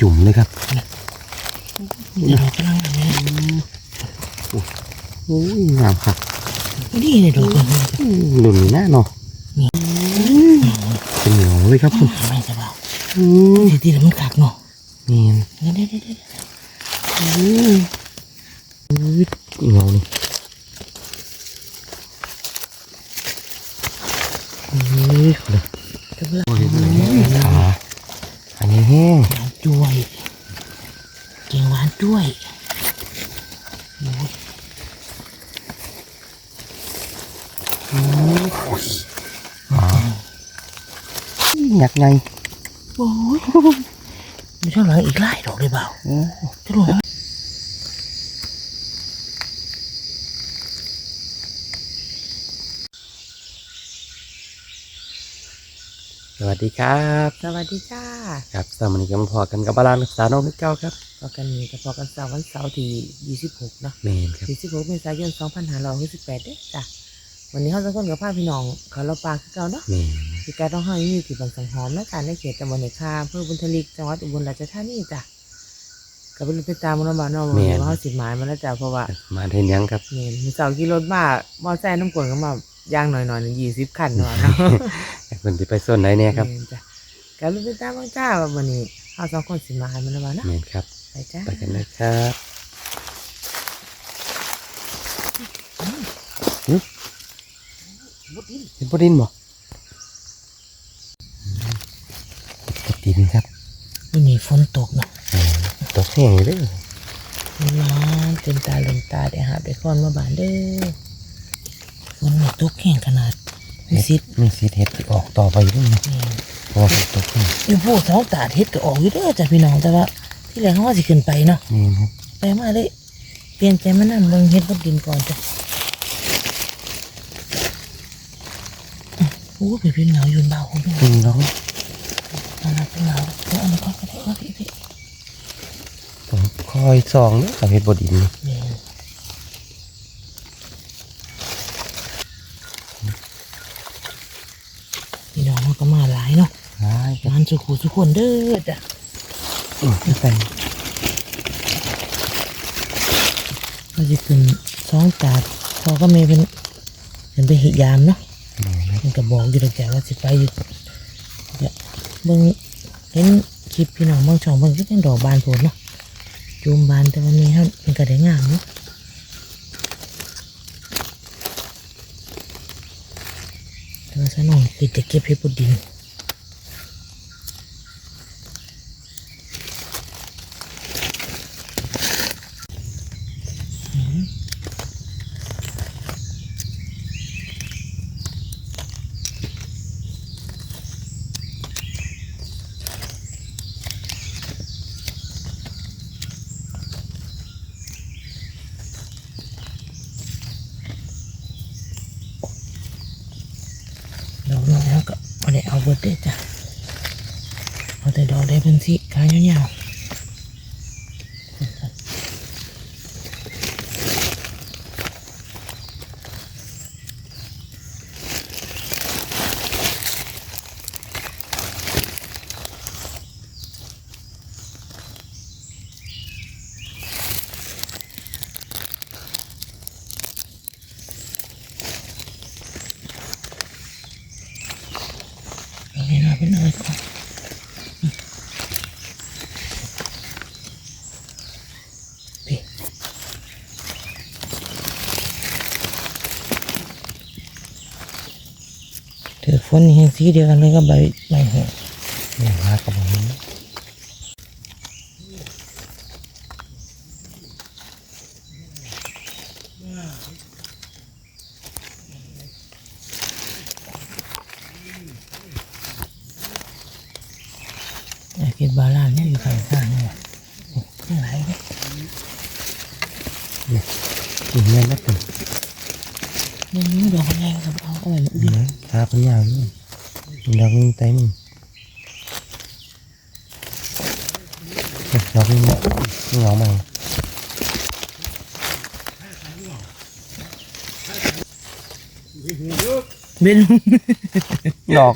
จุ่มเลยครับเดี๋ยวเรากำลังทำเนี่ยโอ้ยงามครับนี่เนี่ยดอกมันหลุนหน้าเนาะเป็นเหนียวเลยครับคุณไม่จะเบาอืมทีทีแล้วมันขักเนาะเนียนเดี๋ยวเดี๋ยวเดี๋ยวเดี๋ยวอืมอุ้ยเหนียวนี่อุ้ยเลยเดี๋ยวเราขาอันนี้แห้งหวานจ้วยเก่งหวานจ้วยโอ้ยหนักไงโอ้ยมีช่างหลังอีกไล่ดอกเลยเปล่าจะรู้ไหมส ดีครับสวัสดีจ้าครับสวัสดีกันพอกันกับบาลานสาวน้องนึกเก้าครับพอกันนี้ก็พอกันเสาร์วันเสาร์ที่26เนาะเมนครับ26เมษายน2568เด้อจ้ะวันนี้เขาจะคนกับพาพี่น้องเขาเราปลาคือเก่าเนาะเมนคือการต้องห้อยมีที่บางสังหอมและการในเขตตำบลในคาอำเพื่อบุญทลิกจังหวัดอุบลราชธานีจ้ะก็เป็นไปตามมรดกเนาะว่าเขาสิหมายมาแล้วจ้ะเพราะว่ามาเทนยังครับเนี่ยมีเสาขี่รถมามอไซค์น้ำกวนก็มาย่างหน่อยหน่อยหนึ่งยี่สิบคันเนาะ เนาะคนที่ไปส่วนไหนเนี่ยครับแม่นจ้ะก็เป็นไปตามบางจ้าว่าวันนี้เขาสองคนสิหมายมาแล้วว่าเนาะเมนครับ ไปจ้ะไปกันเลยครับหึเป็นปดินบ่กระดินครับวันนี้ฝนตกเนาะตกแห้งเลยร้อนเต็มตาเต็มตาได้หาได้คอนมาบานเด้อฝนนี่ตกแห้งขนาด มีสิทธิ์มีสีเห็ดที่ออกต่อไปด้วยนะนี่เพราะว่าฝนตกแห้งอยู่ผู้สองตาเฮ็ดก็ออกอยู่เด้อจ้ะพี่น้องแต่ว่าที่แรกเขาว่าสิขึ้นไปเนาะนี่ครับไปมาเลยเปลี่ยนใจมานั่งเบิ่งเฮ็ดบดดินก่อนจ้ะอื้อโอ้พี่พี่เหงาอยู่เบาคุณพี่อืมน้องเอาละพี่เหงาเดี๋ยวเอันนี้ก่อนก็ได้ว่าพี่พี่ต้องคอยส่องเนอะกับเห็ดบดินนี่นี่พี่น้องมันก็มาหลายเนาะ ใช่ครับ งาน สุขุสุขคนเด้อจ้ะอืมแต่ก็จะขึ้นสองจาดพอก็ไม่เป็นเป็นไปหิยามเนาะมันก็บอกอยู่แล้วจ้ะว่าสิไปอยู่เดี๋ยวเบิ่งเห็นคลิปพี่น้องบางช่องเบิ่งก็เป็นดอกบานโผล่เนาะจูมบานแต่วันนี้เขามันก็ได้งามเนาะแต่ว่าซะน้องติดจะเก็บเห็ดบดดินดอกน้อยเขาก็ไม่ได้เอาเบิดเด้อจ้ะ เอาแต่ดอกได้เป็นสีขายยาวๆเอาไปหน่อยไปหน่อยก่อนพี่ เห็นนี่แห้งสีเดียวกันเลยก็ใบใบแห้งนี่มากกับผมอยากกินบาลานเนี่ยอยู่ข้างข้างนี่ว่ะข้างไหนเนี่ย นี่แม่นนักกัน มันมีดอกแดงกับเอาอะไรมาอุ้ย นะตาเป็นยาวนี่มันดอกนึงไตมึงดอกนึงเหงามา เบนดอก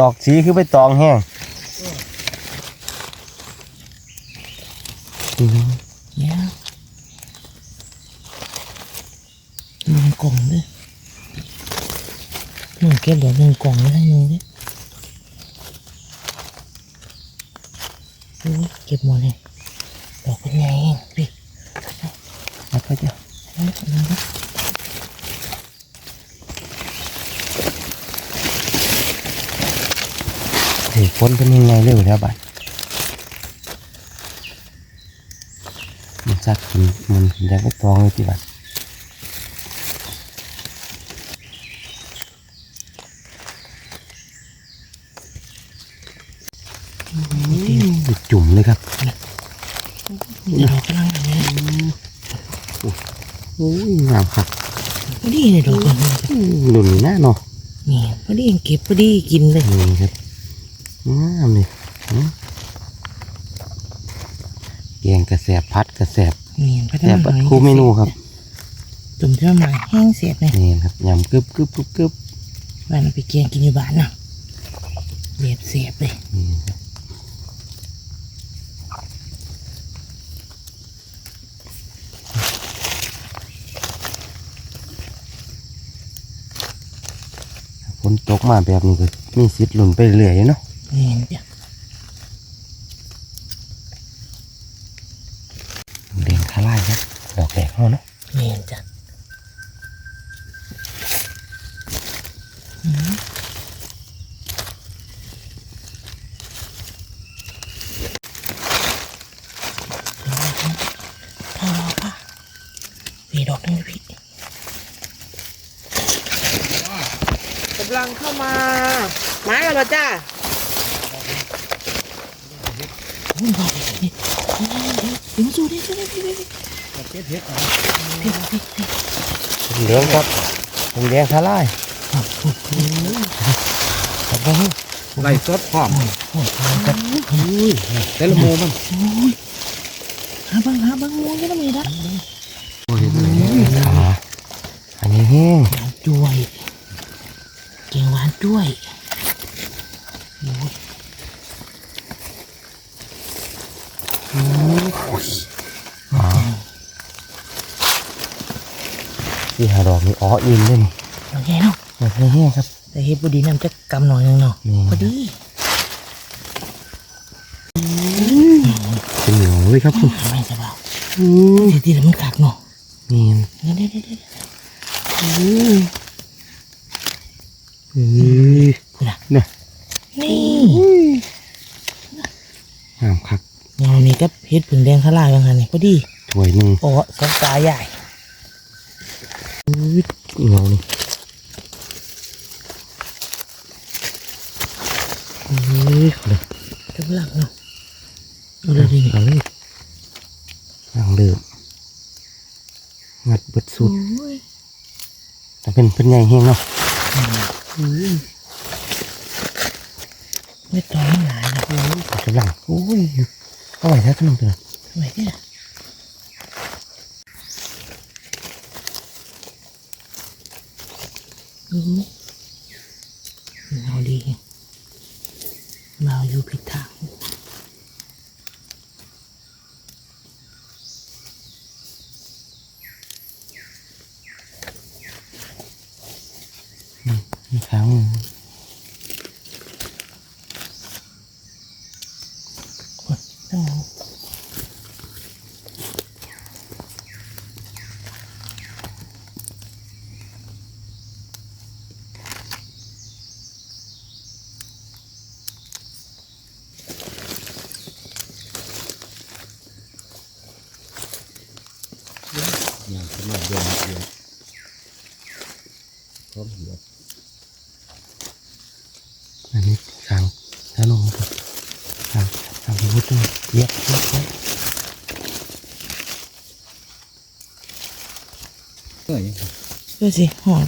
ดอกสีคือไปตองแห้งอืมเนี่ยมันกล่องด้วยหนึ่งเก็บเดี๋ยวหนึ่งกล่องไว้ทั้งหนึงด้วยโอ้ยเก็บหมดเลยดอกเป็นไงเองพี่แล้วก็จะเอาละเอาละ เฮ้ยฝ นเป็นยังไงเร็วแล้วบัดมันซักกินมันอยากไปตองเลยที่บัดจุ่มเลยครับเดี๋ยวดอกกำลังอย่างนี้โอ้ยงามครับพอดีเลยดอกกำลังอืมหลุนหน้าเนาะนี่พอดีเก็บพอดีกินเลยนี่ครับ งามเลยอืมแกงกระแสบพัดกระแสบนี่พัฒแสบนาเบัดคู่เมนูครับตุ่มเท่าไหร่แห้งเสียบเลยนี่ครับยำกึบกึบกึบกึบบ้านเอาไปเกียงกินอยู่บ้านเนาะเสียบเสียบเลยนี่ครับฝนตกมาแบบนี้ก็มีสิทธิ์หลุนไปเรื่อยๆเนาะ นี่จ้ะ เด่นคาร่ายครับ ดอกแดงเขาเนาะ นี่จ้ะอืมเอาละค่ะพี่ดอกนึงพี่กำลังเข้ามาไม้กันเหรอจ้า โอ้ยบอกเลนี่เดี๋ยวมาสู้ดิสู้ดิพี่พี่พี่พี่พี่พี่เหลืองครับเป็นแดงคาร่ายครับโอ้โหครับผมไล่สดพร้อมโอ้โหครับแต่ละโมมันหาบังหาบังงูยังไม่ได้โอ้ยนี่ขาอันนี้แห้งหวานจ้วยเก่งหวานจ้วยโอ้ย อ๋อ ที่หาดอกนี่อ๋ออินเลยนี่โอเคเนาะดอกแห้งๆครับแต่เฮ็ดบุดีน้ำจะกำหน่อยนึงเนาะนี่พอดีเป็นเหนียวเลยครับคุณไม่จะเบาอืมทีทีแล้วมันขักเนาะนี่เดี๋ยวเดี๋ยวเดี๋ยวเดี๋ยวอืมอืมคุณน่ะเนี่ยนี่งามคักเงานี่ก็เฮ็ดผึ่งแดงข้างล่างยังไงนี่พอดีถ้วยหนึ่งโอ้สองตาใหญ่ อุ๊ยเหนียวนี่เฮ้ยเลยกำลังเนาะเอาเลยดิเอาเลยนั่งเดิมงัดเบิดสุดโอ้ยแต่เป็นเป็นใหญ่แห้งเนาะไม่ต้องไม่หลายนะกำลังโอ้ยเอาไว้ถ้าขนมตัวนั้นทำไมเนี่ยอือ เราดีเราอยู่ผิดทาง มีครั้ง ต้อง อย่างขนาดเดียวเดียวพร้อมหัว อันนี้ครั้งถ้าลงครับครั้งครั้งพระพุทธเยอะเยอะเยอะ เฮ้ย ดูสิหอด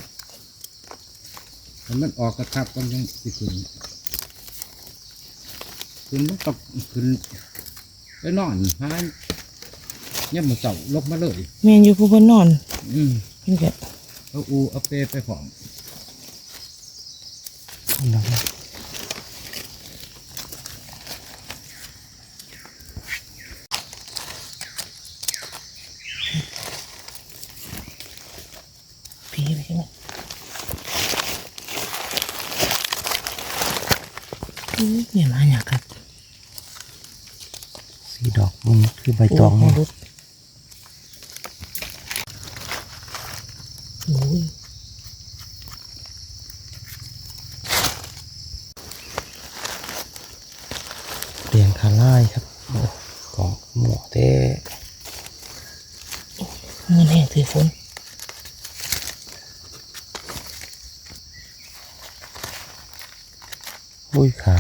ถ้ามันออกกระทับก็ยังสิขึ้นขึ้นมันตกขึ้นไปนอนหาเนี่ยามมันเสาลบมาเลยแมนอยู่ผู้คนนอน อืมเพิ่นก็เอาอูเอาเปไปผอมแล้วก็ อื้อ เนี่ยมาอยากครับสีดอกมันคือใบตองโอ้มันโหโอ้ยเรียงคาไล่ครับโอ้ของหมวเต้เงินแห้งถือฝนอุ้ยขา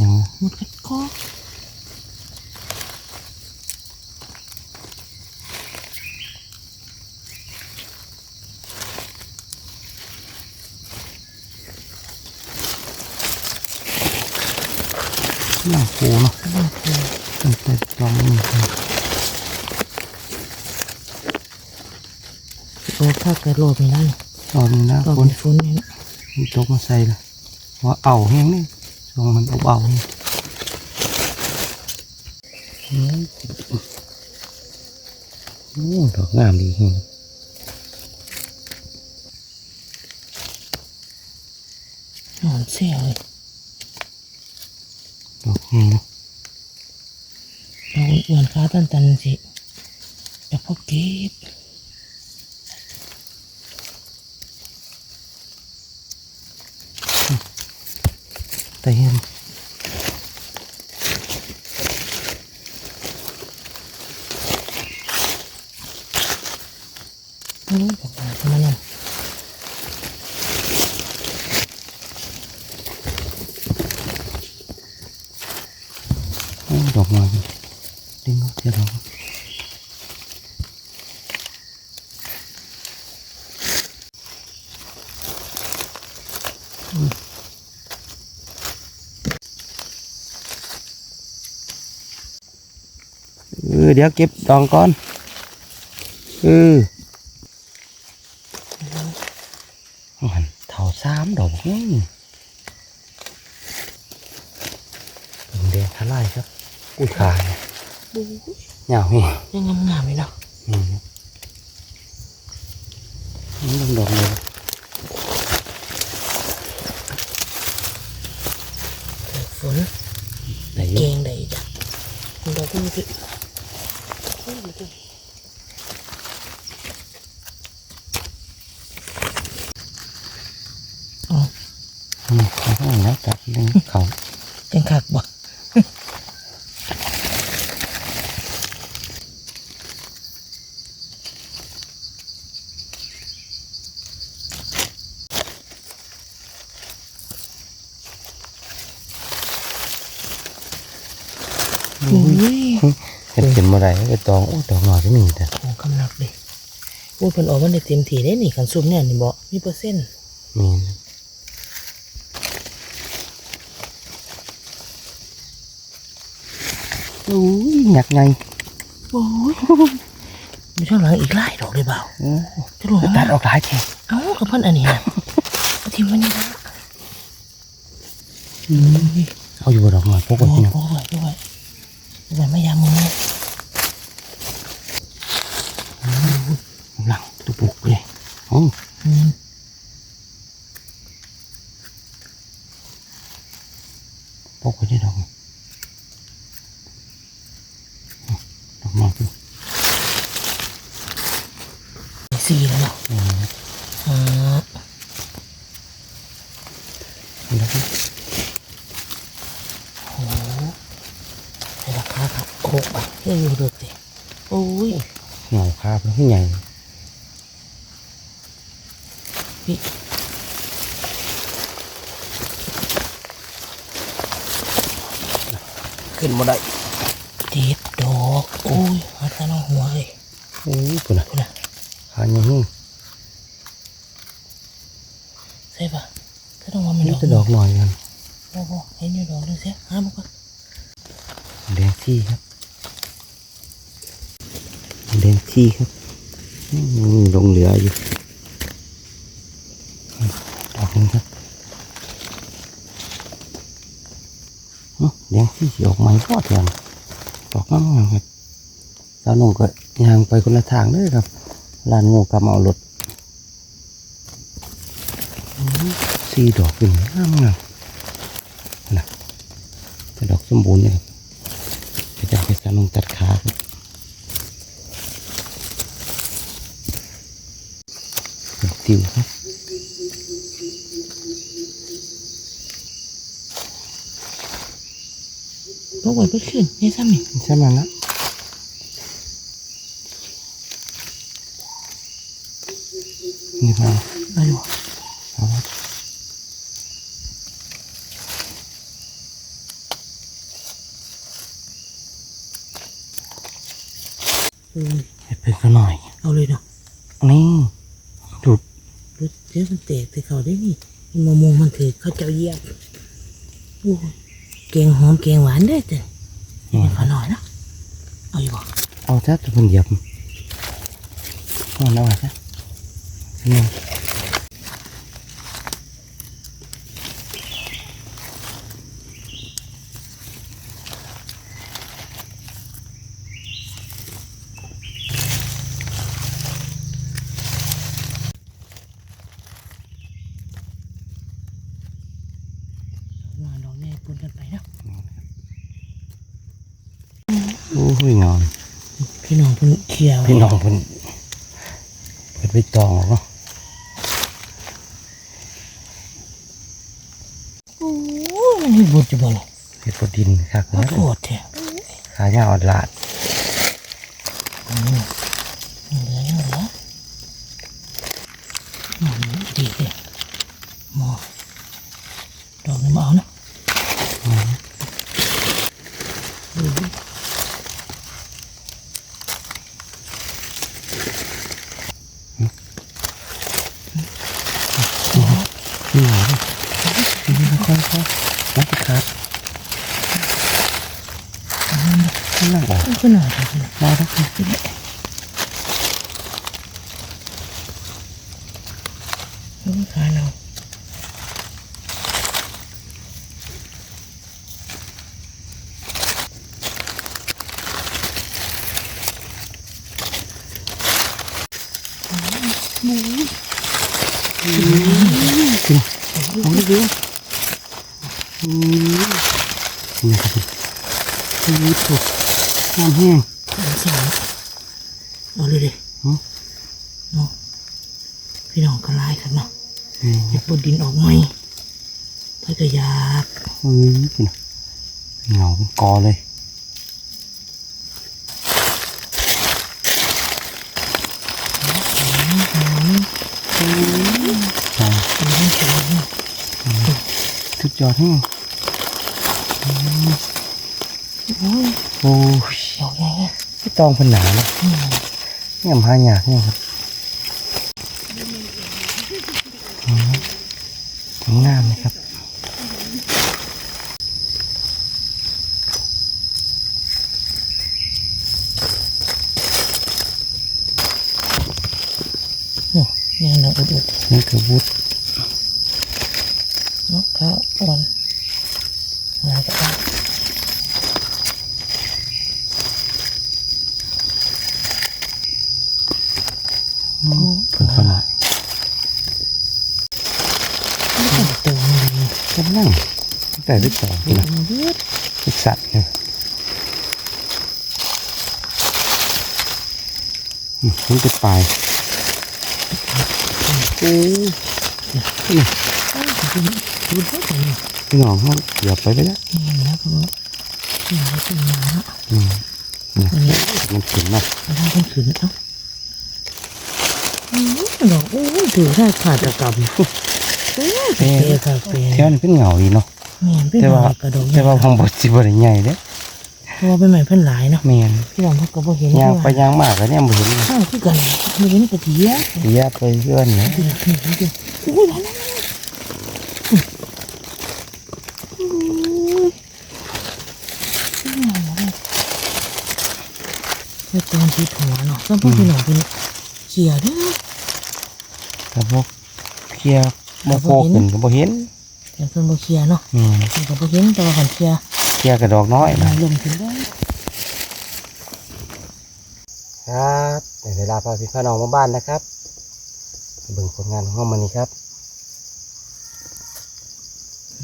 ยังหมดกัดคอยังโคเนาะน้ำคือตั้งแต่ตองนี่โอ้ถ้าเกิดโลดไม่ได้ตอนนี้นะก็คเป็นนฝนนี่นะมันตกมาใส่เลยว่าเอาแห้งนี่ช่วงมันเอาเอานี่อืมโอ้ดอกงามดีแฮงนอนเสียเลยดอกแห้งนะเราอ้วนๆขาตันตันๆสิแต่พอเก็บ แต่เห็น โอ้ยดอกไม้เข้ามาเนี่ยดอกมาดิดึงเอาเทียดอกอืมเออเดี๋ยวเก็บดองก่อนเออมันเท่าสามดอกนี่เป็นแดงทลายครับอุ้ยขาเนี่ยโอ้ยเหงาเหงยังงามๆเลยเนาะอืมนี่ดอกเลย ถือฝน ไหนอ เก ยู่ งได้จ้ะคุณดอกก็มีคือโอ้ยมันจะอ๋อ อืมเขาก็แล้วจับเรื่องเขา จังคักบ่ โอ้ย เห็นเข็มอะไรก็ตองโอ้ดอกหน่อยก็มีแต่โอ้กำลักเลยโอ้ยเพิ่นออกมันได้เต็มที่ได้นี่คันซุปเนี่ยนี่บ่มีเปอร์เซ็นต์มีนะโอ้ยหนักไงโอ้ยมีช่างหลังอีกหลายดอกเลยเปล่าโอ้จะรู้ตัว่าดออกหลายแค่เอ้ากับเพิ่นอันนี้น่ะเอาทิมมันนี่นะเอาอยู่บนดอกหน่อยพวกโอ้คนยที่โอ้ยโอ้ยโอ้ยไม่ยามมึงนะหลังตุกปุกเลยโอ้อืมพวกคนที่ดอกดอกหน่อยคือสี่แล้วเนาะ อืม อ่า แล้วก็ โอ้ในราคาครับโอ้ไป เฮ้ยอยู่เดือดสิโอ้ยเหงาคาบแล้วให้ใหญ่พี่ขึ้นมาได้เจ็ดดอกโอ้ยหาตาน้องหัวเลยโอ้ยคุณน่ะคุณน่ะขายังหูใช่ปะถ้าต้องว่ามันนี่ดอกจะดอกหน่อยกันโอ้โหเห็นอยู่ดอกนึงเสียหามันก่อนแดงที่ครับ แดงที่ครับลงเหลืออยู่ดอกนึงครับอื้อแดงที่สีออกใหม่พอเทียนดอกงามๆครับสาวหนุ่มก็ยางไปคนละทางเลยครับลานงูกำเอารถอื้อสี่ดอกขึ้นงามงามนะแต่ดอกสมบูรณ์เลยครับจะไปสาลงตัดขาครับดอก ติวครับตกไว้ก็ขึ้นนี่ซ้ำนี่ใช่ไหมนะนี่ครับ มาดู เอาละ เออ ให้เพิ่งก็หน่อย เอาเลยเนาะ นี่ดูด เดี๋ยวมันเตกถือเขาได้นี่มะม่วงมันถือเขาเจ้าเยี่ยมโอ้ยแกงหอมเกงหวานได้จ้ะขอหน่อยนะเอาอยู่บ่เอาจ้าตัวคนเหยียบเอาหน่อยจ้ะนี่อนดอกแม่ปนกันไปเนาะ โอ้ยงอน พี่น้องเพิ่นเคลียร์ไว้พี่น้องเพิ่นเพิ่นไปตองเนาะโอ้ยมันนี่บุญจะบ่ล่ะเฮ็ดปดินคักขอนะโทษแท้ขายาวอดลาดอืมเหลือยังเหลืออืมดีเลยหมอดอกนี้มาเอานะอืม นี่หน่อยนี่ค่อยๆค่อยๆนักขาดนั่งออก เอาขึ้นหน่อยเอาขึ้นหน่อย มาแล้วค่ะ เอาขาเรา เอาเลยดูนี่ครับนี่ถูกน้ำแห้งเอาสองเอาเลยดิหือเนาะพี่น้องก็ไล่ครับเนาะนี่เห็ดดินออกไหมถ้าก็อยากอืมเงาเป็นกอเลย ใช่ เป็นเรื่องจริงเนาะ สุดยอดแห้งโอ้ยโอ้ยดอกใหญ่อะพี่ตองเป็นหนาเนาะอืมนี่ยำหายากเนี่ยครับอืมงามเลยครับ โอ้ยังหนักอุด นี่คือวุฒ ๆเนาะเขาอ่อนงานก็ได้ เพิ่นขนาดไม่ต้องเติมเลยกำลังแต่ด้วยต่อเดี๋ยวนะมาเลือดอีกสัตว์เนี่ยอืมมันจะปลายโอ้ยนี่ดูได้แต่เนี่ยพี่น้องมันเกือบไปไปแล้วนี่นะเพราะว่าที่เราเป็นมาละอืมวันนี้มันขึ้นมามันทำเป็นขืนเอ้า อืมดอกโอ้ยถือได้ขาดกรรมเอ้ยเปย์ค่ะเปย์แถวนี้เป็นเหงาดีเนาะแม่นเป็นแต่หว่าน่อยกระดกแต่ว่าของบดสิบริใหญ่เด้เพราะว่าเป็นใหม่เพิ่นหลายเนาะแมนพี่น้องเขาก็บ่เห็นย่างไปย่างมากก็เนี่ยบ่เห็นข้าวคือกันไม่เห็นกระเทียมเสียไปเพื่อนนะเดี๋ยวนี่นี่โอ้ยหลายแล้วไม่ตรงที่หัวเนาะต้องพูดพี่น้องเป็นเขี่ยเด้อ แต่พวกเคียร์โมโคขึ้นกับ่เห็นแต่เป็นนบ่เคียเนาะอืมเพิ่กบเห็นแต่ว่าขันเคียเคียกับดอกน้อยนะลมขึ้ด้ครับเวลาพาพี่พาน้องมาบ้านนะครับเบิ่งผลงานของเรามันนี่ครับ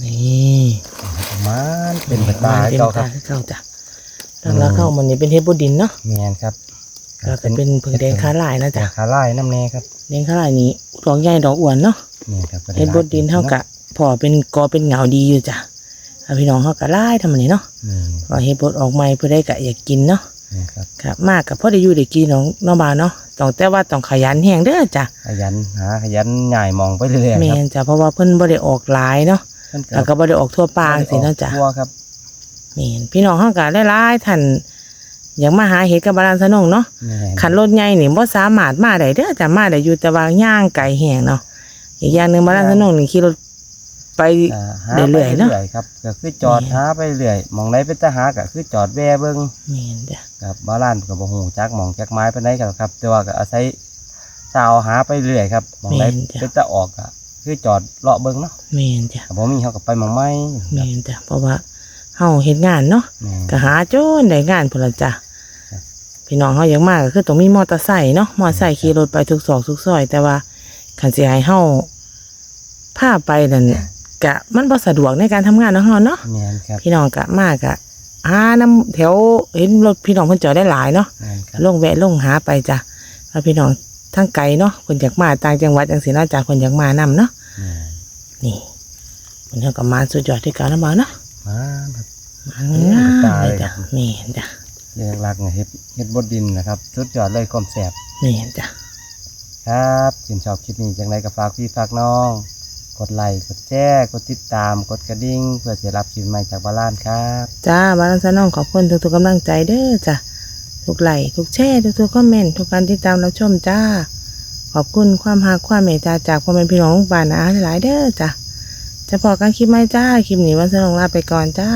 นี่ประมาณเป็นแบบตาเก่าครับเก่าจ้ะหลัแล้วเข้ามันนี่เป็นเทปบดินเนาะแมนครับก็เป็นเพิ่งแดงคาไลานะจ๊ะคาไลาน้ำเนยครับ แดงขาลายนี้ดอกใหญ่ดอกอ้วนเนาะแมนครับก็ไเฮดบดินเท่ากับพอเป็นกอเป็นเหงาดีอยู่จ้ะเอาพี่น้องเขาก็ไล่ทำมันนี่เนาะแม่นพอเฮดบดออกใหม่เพื่อได้กะอยากกินเนาะแม่นครับครับ มากกับพ่อได้อยู่ได้กินน้องน้องบาวเนาะต้องแต่ว่าต้องขยันแหงเด้อจ้ะขยันหาขยันใหญ่มองไปเรื่อยๆแม่ครับนจ้ะเพราะว่าเพิ่นบ่ได้ออกหลายเนาะเพิ่นแล้วก็บ่ได้ออกทั่วปางสิเนาะจ้ะทั่วครับแม่นพี่น้องเฮาก็หลายๆท่าน อยากมาหาเห็ดกับบาลานสนงเนาะแม่นขันรถใหญ่นี่บ่สามารถมาได้เด้อจ้ะมาได้อยู่แต่ว่าย่างไกลแห้งเนาะอีกอย่างหนึงบาลานสนงนี่ขี่รถไปอ่าหาเรื่ไปอยๆเนาะเรื่อยๆครับก็คือจอดแม่นหาไปเรื่อยหมองไหนเป็นตาหาก็คือจอดแว่เบิ่งแม่นจ้ะครับบ้านก็บ่ฮู้จักหมองจักไม้ปานใดก็ครับ แต่ว่าก็อาศัยสาวหาไปเรื่อยครับหมองไหนเป็นตาออกก็คือจอดเลาะเบิ่งเนาะแม่นจ้ะก็บ่มีเฮาก็ไปหมองไม้คแม่รับนจ้ะเพราะว่าเฮาเฮ็ดงานเนาะแม่นก็หาจนได้งานพุ่นละจ้ะครับ พี่น้องเฮาอยากมาก็คือต้องมีมอเตอร์ไซค์เนาะมอเตอร์ไซค์ขี่รถไปทุกซอกทุกซอย แต่ว่าคันสิให้เฮาพาไปนั่นกะมันบ่สะดวกในการทำงานของเฮาเนาะแม่นครับพี่น้องกะมากะหาน้ำแถวเห็นรถพี่น้องเพิ่นจอดได้หลายเนาะแม่นครับลงแวะลงหาไปจ้ะแล้วพี่น้องทั้งไกลเนาะเพิ่นอยากมาต่างจังหวัดจังซี่เนาะจ้ะเพิ่นอยากมานํเนาะแม่นนี่เพิ่นเฮาก็มาสุดยอดที่การนำบ่เนาะมาครับ มันงามเลยจ้ะแม่นจ้ะ เรื่องหลักเนี่ยเฮ็ดเฮ็ดบดดินนะครับ สุดยอดเลยความแสบแม่นจ้ะครับชื่นชอบคลิปนี้จังไรก็ฝากพี่ฝากน้อง กดไลค์กดแชร์กดติดตาม กดกระดิ่ง เพื่อจะรับคลิปใหม่จากบาลานครับจ้าบ้านซะน้องขอบคุณทุกๆกำลังใจเด้อจ้ะทุกไลค์ทุกแชร์ทุกๆคอมเมนต์ทุกการติดตามรับชมจ้า ขอบคุณความหาความเมตตาจากพ่อแม่พี่น้องบ้านนะหลายๆเด้อจ้ะจะพอกันคลิปไหมจ้าคลิปนี้วันสนองลาไปก่อนจ้า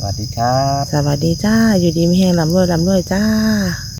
สวัสดีครับ สวัสดีจ้า อยู่ดีไม่แห้งลำรวยลำรวยจ้า